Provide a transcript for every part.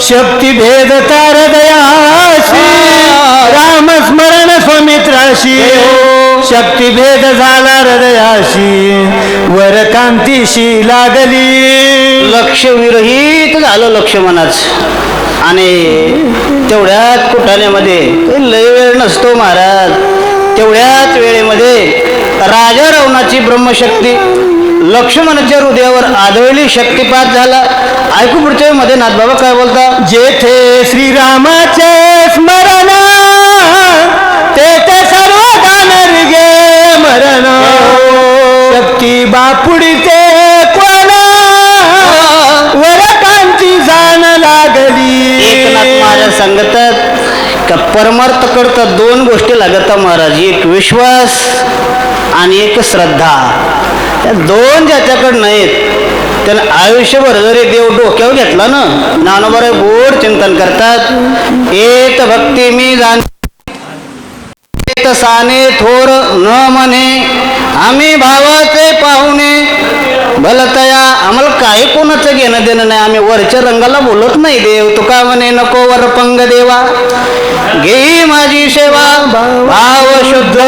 शक्ती भेद तार दयाशी रामस्मरण स्वमित्राशी शक्ती भेद झाला हृदयाशी वर कांतीशी लागली. लक्ष विरहित झालं लक्ष्मणाच आणि तेवढ्याच कुटाण्यामध्ये काही लय वेळ नसतो महाराज. तेवढ्याच वेळेमध्ये राजा रावणाची ब्रह्मशक्ती लक्ष्मणाच्या हृदयावर आदळली शक्तिपात झाला. ऐकू पुढच्या मध्ये नाथबाबा काय बोलता? जेथे श्रीरामाचे स्मरण तेथे सर्व गानरगे मरण. शक्ती बापुडीचे कोण? वर कांती जाण लागली. एकनाथ महाराज सांगतात का परमार्थ करता दोन गोष्टी लागतात महाराज. एक विश्वास आणि एक श्रद्धा. त्या दोन ज्याच्याकडे नाहीत त्यानं आयुष्यभर जरी देव डोक्यावर घेतला ना नानोबर गोड चिंतन करतात. येत भक्ती मी जाण साने थोर न म्हणे आम्ही भावाचे पाहुणे. भलतया आम्हाला काही कोणाचं घेणं देणं नाही आम्ही वरच्या रंगाला बोलत नाही देव तुका म्हणे नको वर पंग देवा. घे माझी सेवा भाव शुद्ध.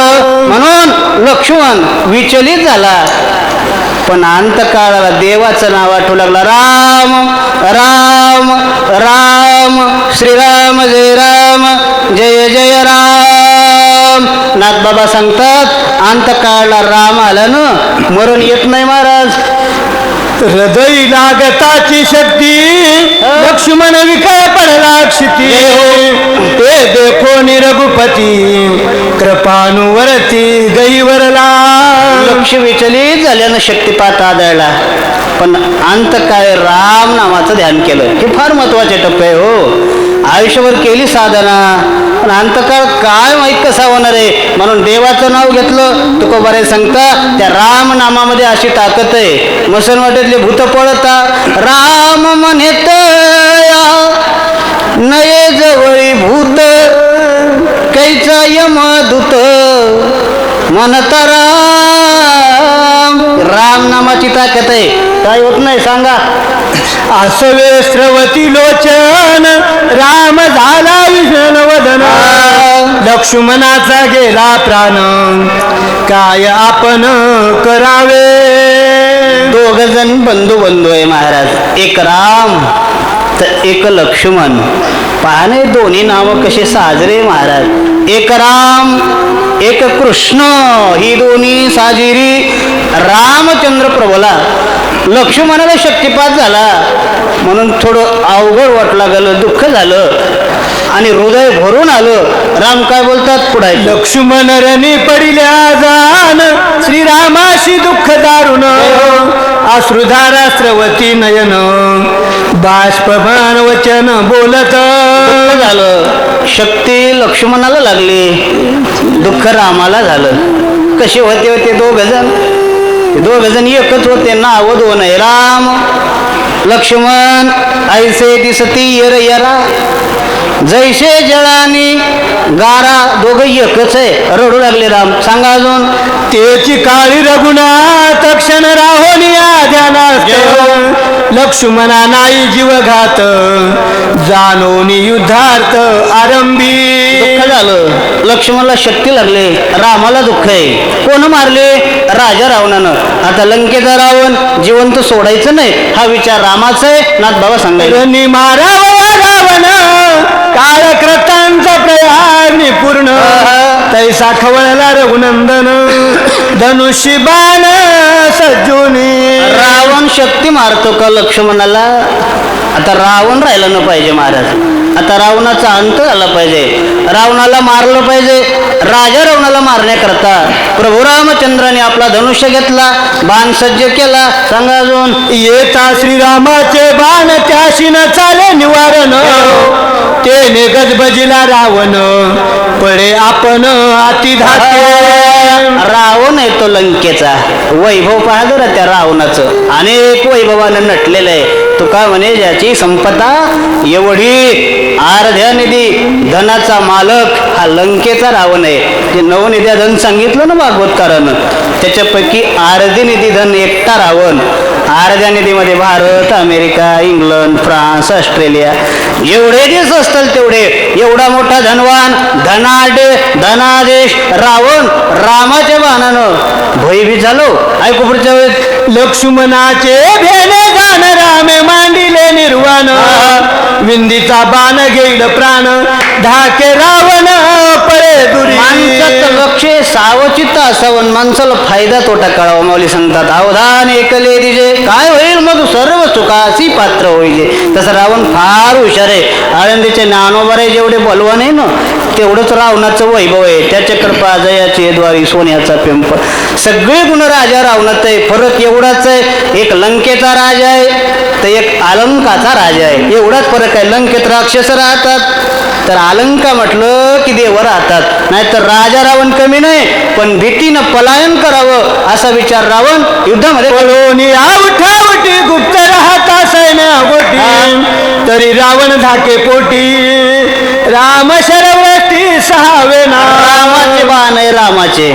म्हणून लक्ष्मण विचलित झाला. पण अंतकाळाला देवाचं नाव आठवू लागलं. राम राम राम श्रीराम जय राम जय जय राम. नाथबाबा सांगतात अंतकाळाला राम आलं ना मरून येत नाही महाराज. हृदय लागताची शक्ती लक्ष्मण विकळ पडला क्षिती. ते देखो निरघुपती कृपानुवरती गैवरला लक्ष विचलित झाल्यानं शक्तिपात आदळला. पण अंतकाळी राम नामाचं ध्यान केलं. हे फार महत्त्वाचे टप्पे आहे हो. आयुष्यभर केली साधना. पण अंतकाळ काय माहीत कसा होणार आहे? म्हणून देवाचं नाव घेतलं तुका बरे सांगता त्या राम नामामध्ये अशी ताकद आहे. मसन वाटेतले भूत पळता राम म्हणत नये जवळी भूत कैचा यमदूत म्हणता राम. राम नामाची ताकद आहे. काय होत नाही सांगा. आसवे स्रवती लोचन राम झाला विष्ण वदन. लक्ष्मणाचा गेला प्राण. काय आपण करावे? दोघ जण बंधू बंधू आहे महाराज. एक राम तर एक लक्ष्मण. पाहणे दोन्ही नाव कसे साजरे महाराज. एक राम एक कृष्ण. ही दोन्ही साजिरी रामचंद्र प्रभूला लक्ष्मणाला शक्तिपात झाला. म्हणून थोडं अवघड वाटला गेलं दुःख झालं. आणि हृदय भरून आलं. राम काय बोलतात पुढे लक्ष्मण रणी पडिल्या जान श्रीरामाशी दुःख दारुण. अश्रुधारा स्रवती नयन बाष्पमान वचन बोलत. झालं. शक्ती लक्ष्मणाला लागली. दुःख रामाला झालं. कसे होते होते दोघ जण? दोघ जण एकच होते नाव दोन राम लक्ष्मण ऐसे दिसती यर यरा. जैसे जळानी गारा दोघं एकच आहे. रडू लागले राम. सांगा अजून. तेची काळी रघुनाथ क्षण राहोनिया ध्यानात लक्ष्मणा नाही जीवघात जानोनी युद्धार्थ आरंभी. झालं. लक्ष्मणला शक्ती लागले रामाला दुःख आहे. कोण मारले? राजा रावणानं. आता लंकेचा रावण जिवंत सोडायचं नाही हा विचार रामाचा आहे नाथ बाबा सांगायला रणी मारावा रावण काळक्रतांचा प्रयाण पूर्ण तैसा खवळला रघुनंदन धनुष्य बाण सज्जुनी. रावण शक्ती मारतो का लक्ष्मणाला? आता रावण राहिला न पाहिजे महाराज. आता रावणाचा अंत झाला पाहिजे. रावणाला मारलं पाहिजे. राजा रावणाला मारण्याकरता प्रभू रामचंद्राने आपला धनुष्य घेतला बाण सज्ज केला. सांगा अजून. येता श्रीरामाचे बाण त्याशी न चाले निवारण. ते निगत बजिला रावण. पडे आपण अति धाके रावण आहे तो लंकेचा. वैभव पहा जरा त्या रावणाचं. अनेक वैभवानं नटलेलं आहे. तुका म्हणे ज्याची संपदा एवढी अर्ध्या निधी धनाचा मालक हा लंकेचा रावण आहे. जे नवनिध्या धन सांगितलं ना भागवतकारानं. त्याच्यापैकी अर्धी निधी धन एकटा रावण. अर्ध्या निधीमध्ये Bharat America England France Australia. एवढे दिवस असतील तेवढे. एवढा मोठा धनवान धनाडे धनादेश रावण रामाच्या बाणानं भयभीत झालो. ऐकू पुढच्या वेळेस लक्ष्मणाचे भेने गान रामे मांडिले निर्वाण. विंदीचा बाण घेईल प्राण. धाके रावण. पळे माणसाचं लक्ष सावचित सावचित्त असावं माणसाला फायदा तोटा कळावा माऊली सांगतात अवधान एकले दिजे. काय होईल मग? सर्व चुकाशी पात्र होईल. तसं रावण फार हुशार आहे. आळंदीचे आहे जेवढे बलवान आहे ना तेवढंच रावणाचं वैभव आहे. त्याच्या कृपा जयाची द्वारी सोन्याचा पिंप. सगळे गुण राजा रावणात आहे. फरक एवढाच आहे. एक लंकेचा राजा आहे तर एक आलंकाचा राजा आहे. एवढाच फरक आहे. लंकेत राक्षस राहतात. तर अलंका म्हटलं की देव राहतात. नाहीतर राजा रावण कमी नाही पण भीतीनं पलायन करावं असा विचार रावण युद्धामध्ये गुप्त राहता सैन्य गोटी तरी रावण धाके पोटी. राम शरवती सहावे ना रामाचे बाण आहे रामाचे.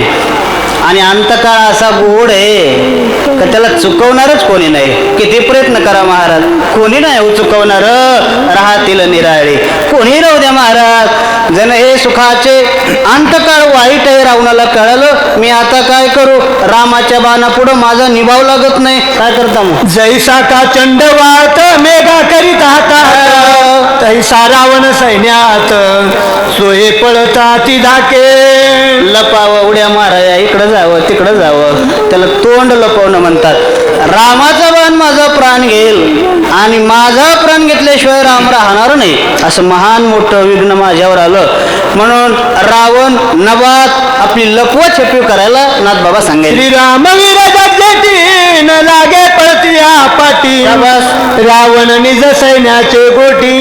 आणि अंतकाळ असा गोड आहे का त्याला चुकवणारच कोणी नाही. किती प्रयत्न करा महाराज. कोणी नाही हो चुकवणार. राहतील निराळे. कोणी राहू द्या महाराज. जण हे सुखाचे अंतकाळ वाईट आहे रावणाला कळालं. मी आता काय करू? रामाच्या बाणापुढं माझा निभाव लागत नाही. काय करता मग? जैसा का चंडवात मेघा करीत हातात तैसा रावण सैन्यात सोये पळता ती धाके. लपावं उड्या माराया इकडं जावं तिकडं जावं. त्याला तोंड लपवणं म्हणतात. रामाचा बाण माझा प्राण घेईल आणि माझा प्राण घेतल्याशिवाय राम राहणार नाही. असं महान मोठं विघ्न माझ्यावर आलं. म्हणून रावण नबात आपली लपवा छपी करायला नाथ बाबा सांगायचे श्रीराम न लागे पळतिया पाटी. रावण निज सैन्याचे गोटी.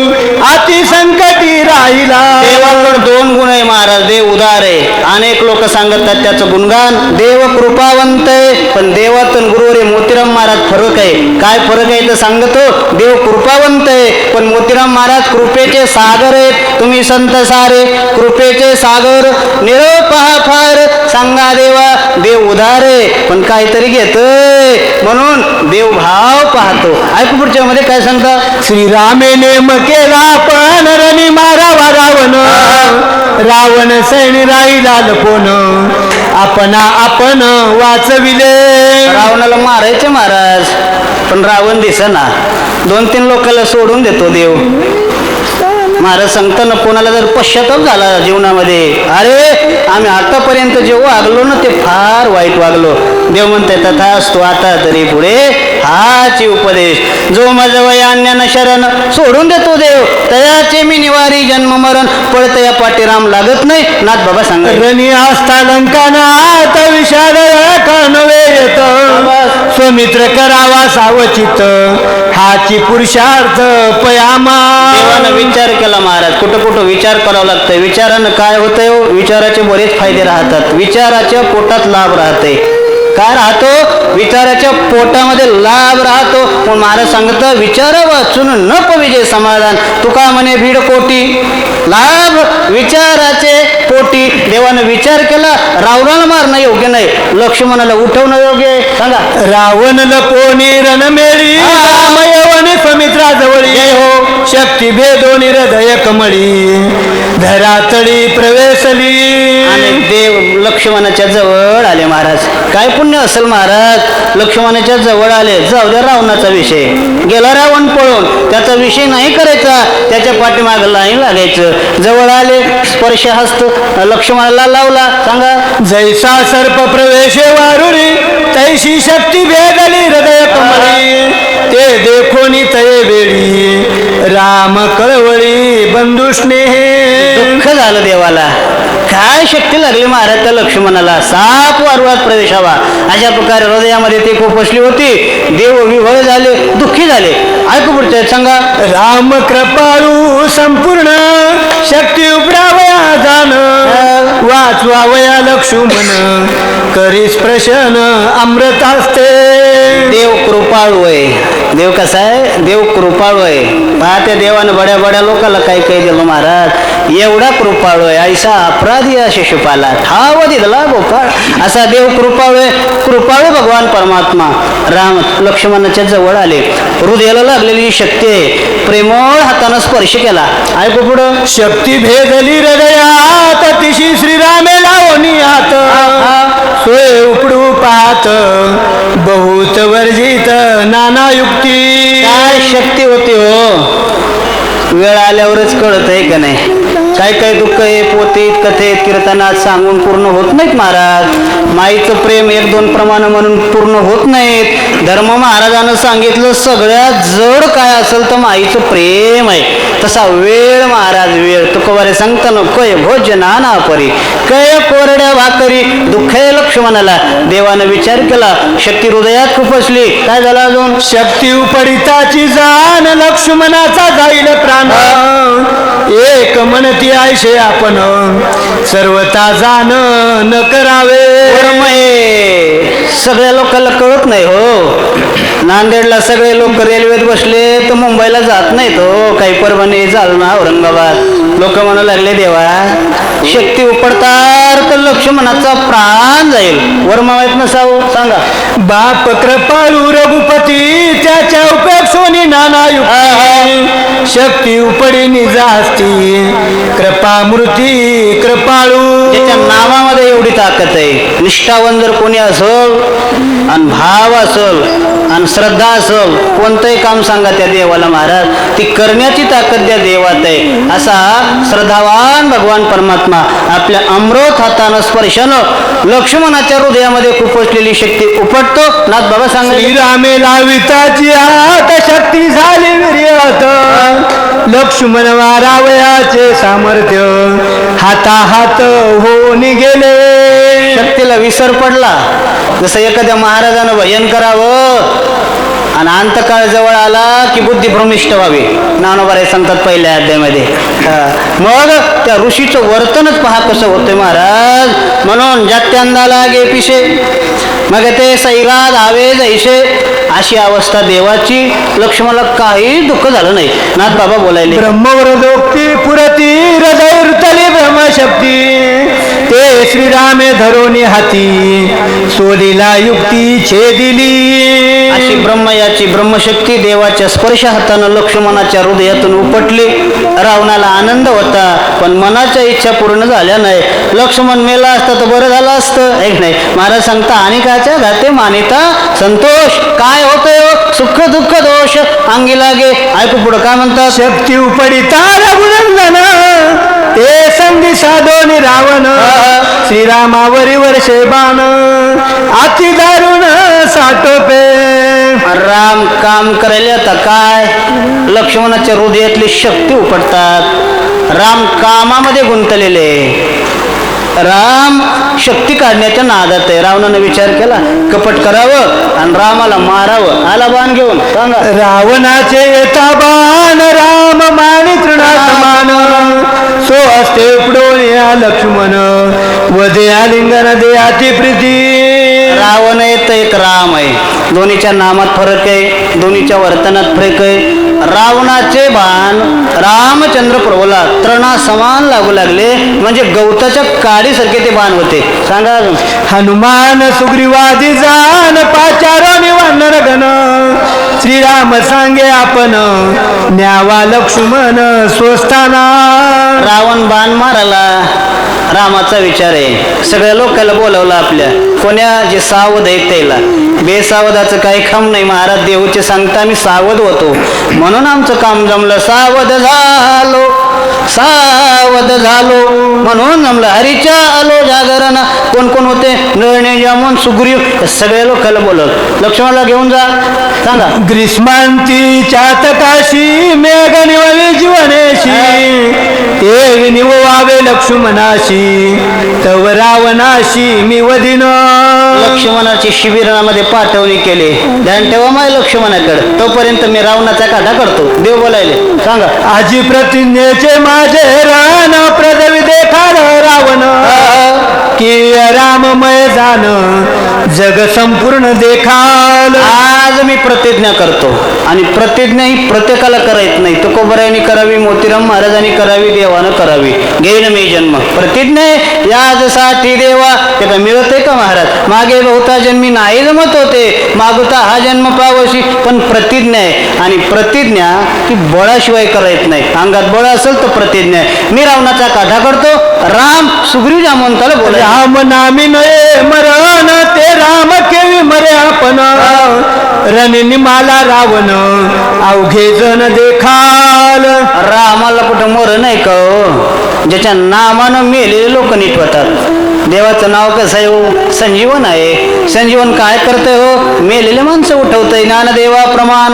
अति संकटी राहिला. देवाकडे दोन गुण आहे महाराज देव उदार आहे. अनेक लोक सांगतात त्याचं गुणगान देव कृपावंत आहे पण देवात गुरुवर मोतीराम महाराज फरक आहे. काय फरक आहे तर सांगतो देव कृपावंत आहे पण मोतीराम महाराज कृपेचे सागर आहेत. तुम्ही संत सारे कृपेचे सागर निरोप पहा फार. सांगा देवा देव उदार आहे पण काहीतरी घेतोय. म्हणून देव भाव पाहतो. ऐकू पुढच्या मध्ये काय सांगता? श्रीरामे नेम केला पण रणी मारावा रावण. रावण सैन राहिला लपोन आपणा आपण वाचविले. रावणाला मारायचे महाराज पण रावण दिसना. दोन तीन लोकांना सोडून देतो देव. महाराज सांगताना कोणाला जर पश्चाताप झाला जीवनामध्ये अरे आम्ही आतापर्यंत जे वागलो ना ते फार वाईट वागलो. देव म्हणते तथा असतो आता तरी पुढे हाची उपदेश. जो माझं वय अन्यान शरण सोडून देतो देव तयाचे मी निवारी जन्म मरण पळत या पाठीराम लागत नाही नाथ बाबा सांगा रणी आस्था आता विषाद कानवे येत स्वमित्र करावा सावचित. हाची पुरुषार्थ पयामा. विचार केला महाराज. कुठं कुठं विचार करावा लागतंय? विचारानं काय होतंय हो? विचाराचे बरेच फायदे राहतात. विचाराच्या पोटात लाभ राहते काय राहतो? विचाराच्या पोटामध्ये लाभ राहतो. पण महाराज सांगतं विचार वाचून न विजय समाधान. तुका म्हणे भीड कोटी. लाभ विचाराचे पोटी देवानं विचार केला रावणाला मारणं योग्य नाही. लक्ष्मणाला उठवणं योग्य आहे. सांगा. रावण लपोनी रणमेळी. स्वमित्रा जवळी हो. शक्ती भेदोनी हृदय कमळी. धरातळी प्रवेशली. आणि देव लक्ष्मणाच्या जवळ आले महाराज. काय पुण्य असेल महाराज? लक्ष्मणाच्या जवळ आले. जाऊ द्या रावणाचा विषय. गेला रावण पळून. त्याचा विषय नाही करायचा. त्याच्या पाठीमागं नाही लागायचं. जवळ आले स्पर्श हस्त लक्ष्मणाला लावला. सांगा. जैसा सर्प प्रवेशे वारुरी तैशी शक्ती भेदली हृदय कमळी. ते देखोनी तये वेळी. राम कळवळी बंधू स्नेहे. दुःख झालं देवाला. काय शक्ती लागली महाराज त्या लक्ष्मणाला? साप वारवात प्रवेशावा. अशा प्रकारे हृदयामध्ये ती खुपसली होती. देव विभळ झाले दुःखी झाले. ऐकू पुढचे सांगा. राम कृपाळू संपूर्ण शक्ती उपडावया जाण. वाचवावया लक्ष्मण. करी स्प्रशन अमृत असते देव कृपाळू आहे देव कसा आहे? देव कृपाळू आहे पहा त्या देवानं बड्या बड्या लोकांना काही काही दिलं महाराज. एवढा कृपाळू आहे ऐसा अपराधी या शिशुपाला. ठाव दिला गोपाळ. असा देव कृपाळू आहे कृपाळू भगवान परमात्मा. राम लक्ष्मणाच्या जवळ आले. हृदयाला लागलेली शक्ती आहे. प्रेमळ हातानं स्पर्श केला. ऐकू पुढं. शक्ती भेदली हृदयात. तिशी श्रीरामे लावणी हात सोय उपडू पाहत. बहुत वर्जित नाना युक्ती. काय शक्ती होती हो? वेळ आल्यावरच कळत आहे का नाही? काय काय दुःख आहे पोतीत कथेत कीर्तनात सांगून पूर्ण होत नाहीत महाराज. माईचं प्रेम एक दोन प्रमाण म्हणून पूर्ण होत नाहीत. धर्म महाराजानं सांगितलं सगळ्यात जड काय असेल तर माईचं प्रेम आहे. तसा वेळ महाराज वेळ. तुकोबारे सांगताना कय भोज नाना परी. कय कोरड्या भाकरी दुःख लक्ष्मणाला देवानं विचार केला शक्ती हृदयात खुपसली. काय झालं अजून? शक्ती उपडिताची जाण लक्ष्मणाचा जाईल प्राण. एक म्हणती आयशे आपण. सर्वता जाण न करावे. सगळ्या लोकांना कळत नाही हो. नांदेडला सगळे लोक रेल्वेत बसले तर मुंबईला जात नाहीत हो. काही परभणी जालना औरंगाबाद. लोक म्हणू लागले देवा शक्ती उपडतात. तर लक्ष्मणाचा प्राण जाईल. वर्मा माहीत नसावं सांगा. बाप कृपाळू रघुपती त्याच्या उपयोग सोनी नाना शक्ती उपडी निजास्ती कृपा मूर्ती कृपाळू. त्याच्या नावामध्ये एवढी ताकद आहे. निष्ठावन जर कोणी असल आणि भाव असल आणि श्रद्धा असल कोणतंही काम सांगा त्या देवाला महाराज. ती करण्याची ताकद त्या देवात आहे. असा श्रद्धावान भगवान परमात्मा आपल्या अमृत हातानं स्पर्शानं लक्ष्मणाच्या हृदयामध्ये खुपसलेली शक्ती उपटतो. नाथ बाबा सांगा श्रीरामे लाविताची हात शक्ती झाली लक्ष्मण वारावयाचे सामर्थ्य हाता हात होऊन गेले. शक्तीला विसर पडला. जसं एखाद्या महाराजानं भजन करावं आणि अंतकाळ जवळ आला की बुद्धी भ्रमिष्ट व्हावी. नानोबारे सांगतात पहिल्या अध्यायामध्ये. मग त्या ऋषीचं वर्तनच पहा कसं होतंय महाराज. म्हणून जात्यांदा लागे पिशे. मग ते सैराज हवे जैसे. अशी अवस्था देवाची. लक्ष्मणाला काही दुःख झालं नाही. नाथ बाबा बोलायले. ब्रह्मवरदोक्ती पुरती. हृदय ब्रह्मशक्ती श्रीरामे धरोनी हाती सोलीला युक्ती छेदिली. अशी ब्रह्मयाची ब्रह्मशक्ती देवाच्या स्पर्श हातानं लक्ष्मणाच्या हृदयातून उपटली. रावणाला आनंद होता पण मनाच्या इच्छा पूर्ण झाल्या नाही. लक्ष्मण मेला असता तर बरं झालं असतं. एक नाही महाराज सांगता आणि काच्या घाते मानिता संतोष काय होतंय हो? सुख दुःख दोष अंगी लागे. ऐकू पुढं काय म्हणतात? शक्ती उपडिता रघुनंदन ते संधी साधोनी रावण श्रीरामावरी वर्षे बाण अति दारुण साठोपे. राम काम करायला आता काय? लक्ष्मणाच्या हृदयातली शक्ती उपटतात. राम कामामध्ये गुंतलेले. राम शक्ती काढण्याच्या नादात आहे. रावणानं विचार केला कपट करावं आणि रामाला मारावं. आला बाण घेऊन. सांगा. रावणाचे येता बाण राम माने. तृणासमान सो असते उपडोनिया लक्ष्मण. वदे आलिंगन देयाची प्रीती रावण एक तर एक राम आहे. दोन्हीच्या नामात फरक आहे दोन्हीच्या वर्तनात फरक आहे. रावणाचे बाण रामचंद्र प्रभूला तृणा समान लागू लागले म्हणजे गवताच्या काडीसारखे ते बाण होते. सांगा हनुमान सुग्रीवादी जान पाचारो निवानर गण श्रीराम सांगे आपण न्यावा लक्ष्मण स्वस्थाना. रावण बाण माराला रामाचा विचार आहे. सगळ्या लोकांना बोलवलं आपल्या. कोण्या जे सावध आहेत त्याला. बेसावधाचं काही खम नाही महाराज. देऊचे सांगता मी सावध होतो. म्हणून आमचं काम जमलं. सावध झालो. सावध झालो. म्हणून जमलं हरीच्या आलो जागरणा. कोण कोण होते? नळणे जामून सुग्रीव हे सगळ्या लोकांना बोलवलं. लक्ष्मणाला घेऊन जा. सांगा. ग्रीष्मांती चातकाशी मेघ निवले जीवनेशी. ते निववावे लक्ष्मणाशी. तव रावणाशी मी वदिन लक्ष्मणाची शिबिरामध्ये पाठवणी केली. ध्यान ठेवा माय लक्ष्मणाकडे. तोपर्यंत मी रावणाचा काढा करतो देव बोलायले. सांगा. आजी प्रतिज्ञेचे माझे राणा प्रदवी देखाल रावण. की राममय जाण. जग संपूर्ण देखाल. आज मी प्रतिज्ञा करतो. आणि प्रतिज्ञा ही प्रत्येकाला करायच नाही. तुकोबरायांनी करावी मोतीराम महाराजांनी करावी देवानं करावी. घेईन मी जन्म. प्रतिज्ञा आहे, याजसाठी देवा. ते का मिळते का महाराज? मागे बहुता जन्मी नाही जमत होते. मागुता हा जन्म पावशी. पण प्रतिज्ञा आहे. आणि प्रतिज्ञा ती बळाशिवाय करायच नाही. अंगात बळ असेल तर प्रतिज्ञा आहे. मी रावणाचा काठा करतो. राम सुग्रीव जामवंताला बोला राम नामी नये मरण ते राम केवी मरे आपण. रणनी माला रावण अवघे जण देखाल. रामाला कुठं मरण नाही का हो? ज्याच्या नामानं मेलेले लोक नीट होतात. देवाचं नाव कसं आहे हो? संजीवन आहे. संजीवन काय करतंय हो? मेलेले माणसं उठवतंय. ज्ञानदेवा प्रमाण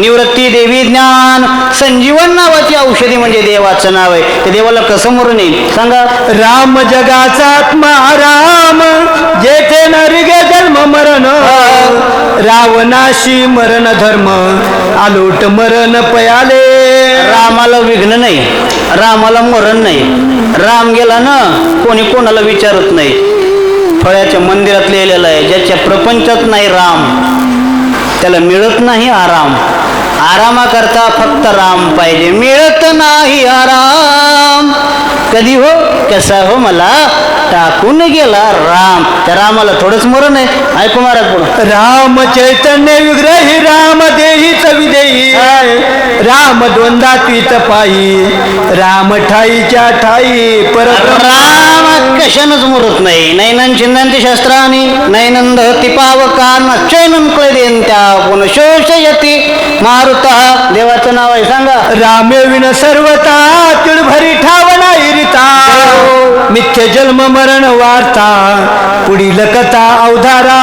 निवृत्ती देवी ज्ञान. संजीवन नावाची औषधी म्हणजे देवाचं नाव आहे. ते देवाला कसं मरून येईल? सांगा. राम जगाचा आत्मा राम. जेथे नरिगे जन्म मरण. रावणाशी मरण धर्म. आलोट मरण पयाले. रामाला विघ्न नाही. रामाला मरण नाही. राम गेला ना कोणी कोणाला विचारत नाही. फळ्याच्या मंदिरात लिहिलेलं आहे ज्याच्या प्रपंचात नाही राम. त्याला मिळत नाही आराम. आरामाकरता फक्त राम पाहिजे. मिळत नाही आराम. कधी हो? कसा हो मला? टाकून गेला राम. त्या रामाला थोडंच मरण आहे. ऐकू महाराज पुढं राम चैतन्य विग्रही राम देही चविदेही राम द्वंदा त्वित पायी. राम ठाईच्या ठाई परब्रह्म राम कशानच मुरत नाही. नैनन चिंदंती शस्त्रानी नैनंद पावकान चैनन कळदेन त्या पुन शोषयती मारुत देवाचं नाव आहे सांगा. रामे विन सर्वता तिळभरी ठावना इरिता मिथ्य जन्म मरण वार्ता पुढील कथा अवधारा.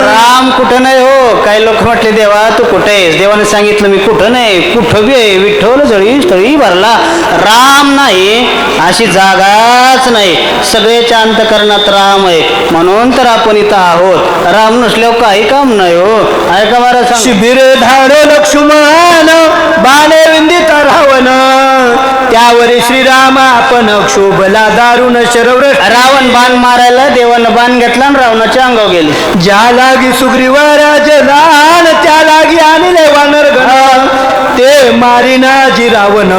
राम कुठं नाही हो? काही लोक म्हटले देवा तू कुठे आहेस? देवाने सांगितलं मी कुठं नाही. कुठं बी आहे? विठ्ठल जळी स्थळी भरला. राम नाही अशी जागाच नाही. सगळेच्या अंतकरणात राम आहे. म्हणून तर आपण इथं आहोत. राम नसल्यावर काही काम नाही हो. ऐका सांग? शिबिर धाडो लक्ष्मण बाणे विंदित रावण. त्यावरी श्रीराम आपण क्षोभला दारुण शरवर. रावण बाण मारायला देवानं बाण घेतला आणि रावणाच्या अंगावर गेले. ज्या लागी सुग्रीवराज दान त्या लागी आणले वानरगण ते मारिना जी रावण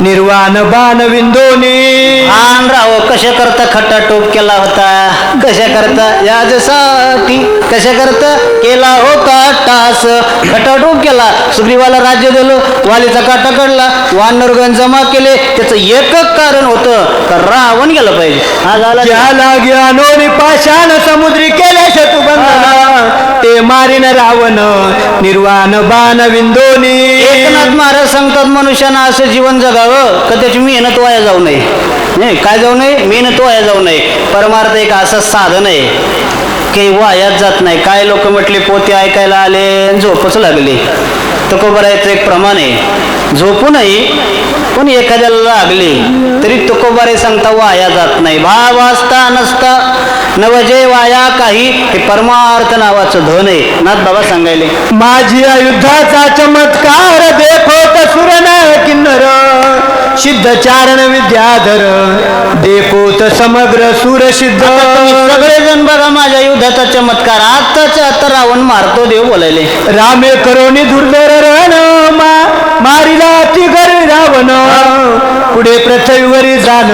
निर्वाण बाण विंदोनी. आण राव कशा करता खट्टा टोप केला होता? कशा करता? याजसाठी कशा करता? केला होता टास खट्टा टोप केला. सुग्रीवाला राज्य दिलं. वालीचा काटा काढला. वानरगण जमा केले. त्याचं एकच कारण होतं का रावण गेलं पाहिजे. हा झाला ज्या लागी अनोनी पाषाण समुद्री केले शतुबंधना ते मारिन रावण. निर्वाण बाण विंदोनी. एकनाथ महाराज सांगतात मनुष्यानं असं जीवन जगावं का त्याची मेहनत वाया जाऊ नये? नाही काय जाऊ नये? मेहनत वाया जाऊ नये. परमार्थ एक असं साधन आहे. की वायात जात नाही. काय लोक म्हटले पोते ऐकायला आले आणि झोपच लागले. तुकोबरायचं एक प्रमाण आहे. झोपू नये पण एखाद्याला लागले तरी तुकोबारे सांगता वाया जात नाही. भाव असता नसता नवजे वाया काही हे परमार्थ नावाचं धन आहे. नाथ बाबा सांगायले. माझी अयुद्धाचा चमत्कार देखो सुरन किन्नर. सिद्ध चारण विद्याधर. देखोत समग्र सुरसिद्ध सगळेजण बघा माझ्या युद्धाचा चमत्कार. आत्ताच्या आता रावण मारतो देव बोलायले. रामे करोनी दुर्धर रण मा मारिला तिगर रावण. पुढे पृथ्वीवरी जाण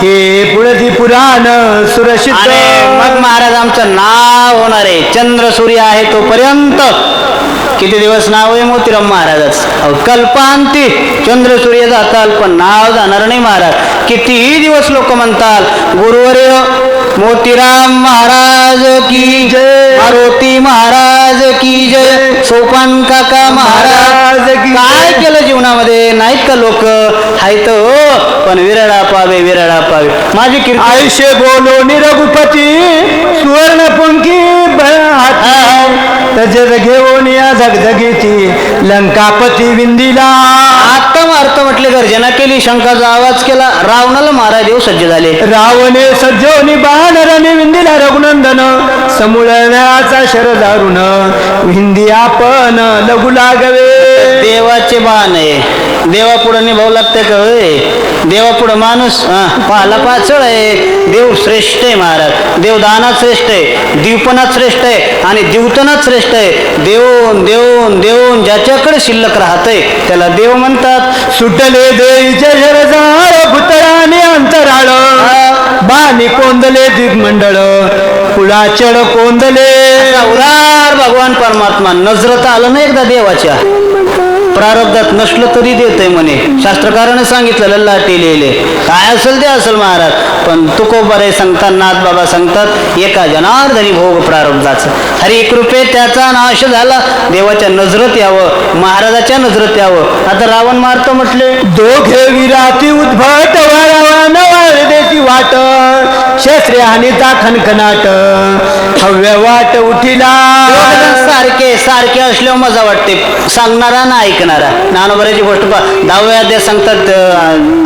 हे पुढती पुराण सुरसिद्ध आणि मग महाराज आमचं नाव होणार आहे. चंद्र सूर्य आहे तोपर्यंत. किती दिवस नाव आहे मोतीराम महाराजच? कल्पांती चंद्र सूर्य जाताल पण नाव जाणार नाही महाराज. कितीही दिवस लोक म्हणतात गुरुवर्य मोतीराम महाराज की जय मारुती महाराज की जय सोपान काका महाराज काय. केलं जीवनामध्ये? नाहीत का लोक? हायत हो पण विरळा पावे विरळा पावे. माझी कीर्ती आयुष्य बोलो निरघुपती सुवर्ण पुंकी तजेत घेऊन या झगझगीची लंकापती विंदीला. आता मारतो म्हटले गर्जना केली शंकाचा आवाज केला रावणाला मारा देव सज्ज झाले. रावणे सज्जोनी बाणरने विंदीला रघुनंदन समूळण्याचा शर दारुण हिंदी आपण लघु लागवे. देवाचे बाण आहे. देवा पुढे निभावं लागतं का होय? देवा पुढे माणूस पाला पाचळ आहे. देव श्रेष्ठ आहे महाराज. देव दानात श्रेष्ठ आहे दीपनात श्रेष्ठ आहे आणि दिवतनात श्रेष्ठ आहे. देऊन देऊन देऊन ज्याच्याकडे शिल्लक राहतंय त्याला देव म्हणतात. सुटले शरजार भुतळाने अंतराळ. बाणी कोंदले दिग्मंडळ. पुळाचड कोंदले. उदार भगवान परमात्मा. नजरत आलं ना एकदा देवाच्या? प्रारब्धात नसलं तरी देतय म्हणे. शास्त्रकाराने सांगितलं लाटी लिहिले. काय असेल ते असेल महाराज. पण तुकोबरे सांगतात नाथ बाबा सांगतात एका जनार्दनी भोग प्रारब्धाचं. हरी कृपे त्याचा नाश झाला देवाच्या नजरत यावं महाराजाच्या नजरत यावं. आता रावण मारतो म्हटले. दोघे विराती उद्भट वाळदेची वाट शस्त्रे हानीचा खनखनाट हव्य वाट उठिला. सारखे सारखे असल्यावर मजा वाटते. सांगणारा ना ऐकणारा. नानोबऱ्याची गोष्ट पा दहाव्या अध्याय सांगतात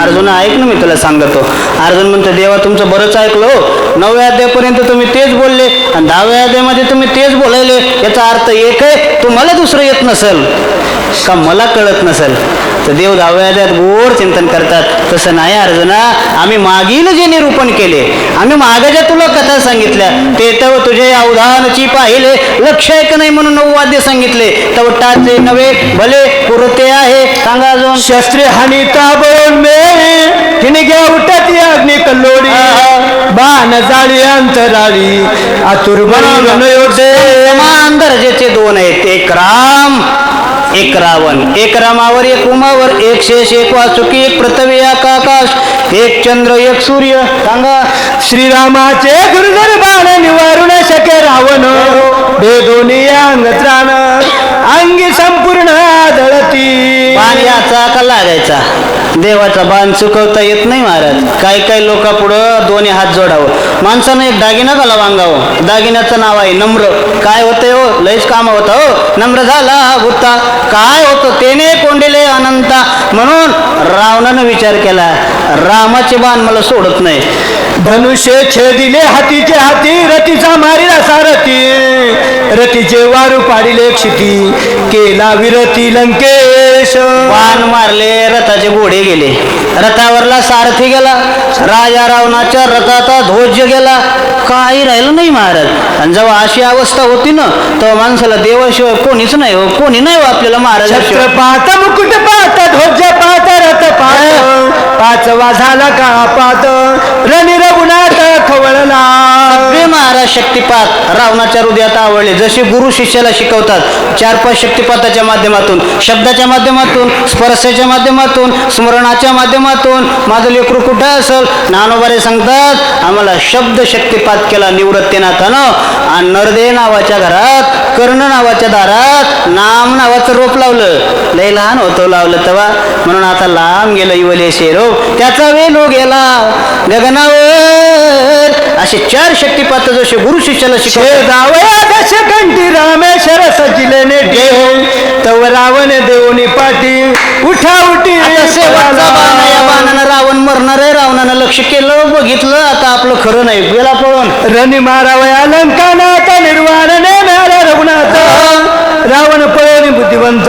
अर्जुन ऐक ना मी तुला सांगतो. अर्जुन म्हणतो देवा तुमचं बरंच ऐकलो हो. नवव्या अध्यायापर्यंत तुम्ही तेच बोलले आणि दहाव्या अध्यायामध्ये तुम्ही तेच बोलायले. याचा अर्थ एक आहे तुम्हाला दुसरं येत नसेल. का मला कळत नसेल? तर देव दहाव्या अध्यायात गोड चिंतन करतात. तसं नाही अर्जुना आम्ही मागील जे निरूपण केले आम्ही मागाच्या तुला कथा सांगितल्या ते तव तुझे अवधानची पाहिले लक्ष ऐक नाही म्हणून नऊ वाद्य सांगितले. तव टाचे नवे भले पुरते आहे सांगा अजून. शस्त्रे हानीता बोल मे तिने घ्या उठती अग्नी कल्लोडी बाण जाळी अंतराळी आतुर समान दर्जाचे दोन आहेत एक राम एक रावण एक रामावर एक उमावर एक शेष एक वासुकी एक पृथ्वी एक आकाश एक चंद्र एक सूर्य. सांगा श्रीरामाचे गुरुधर बाण निवारून शके रावण. हे दोन्ही अंग त्राण अंगी संपूर्ण आदळती. पाण्याचा याचा का लागायचा. देवाचा बाण चुकवता येत नाही महाराज. काही काही लोक पुढं दोन्ही हात जोडावं. माणसानं एक दागिना घाला वांगावं. दागिन्याचं नाव आहे नम्र. काय होतंय हो? लयच काम होतं हो. नम्र झाला हा भूता काय होतं? तेने कोंडिले अनंता. म्हणून रावणानं विचार केला रामाचे बाण मला सोडत नाही. धनुष्य छेदिले हातीचे हाती रतीचा मारिला सारथी. रतीचे वारू पाडिले क्षिती केला विरती लंकेश. बाण मारले रथाचे घोडे गेले. रथावरला सारथी गेला. राजा रावणाच्या रथाचा ध्वज गेला. काही राहिलं नाही महाराज. आणि जेव्हा अशी अवस्था होती ना तेव्हा माणसाला देवाशिवाय कोणीच नाही हो. कोणी नाही हो आपल्याला महाराज पाहता मुकुट पाहता ध्वज पाहता रथ पाहत. पाचवा झाला का पात रणी रघुनाथ खवळला. महाराज शक्तिपात रावणाच्या हृदयात आवडले. जसे गुरु शिष्याला शिकवतात चार पाच शक्तिपाताच्या माध्यमातून शब्दाच्या माध्यमातून स्पर्शाच्या माध्यमातून स्मरणाच्या माध्यमातून माझं लेकरू कुठं असेल? नानोबारे सांगतात आम्हाला शब्द शक्तिपात केला निवृत्तीनाथानं. आणि नरदे नावाच्या घरात कर्ण नावाच्या दारात नाम नावाचं रोप लावलं. लय लहान होतो लावलं तेव्हा. म्हणून आता लांब गेलं इवले शेरो त्याचा वेलो हो गेला. गगनावर असे चार शक्तिपात जसे गुरु शिष्याला तव रावण उठा उठी रावण रावणानं लक्ष केलं बघितलं आता आपलं खरं नाही गेला पळून. रणी मारावय अलंकानाचा निर्वाण रघुनाथ रावण पळ बुद्धिवंत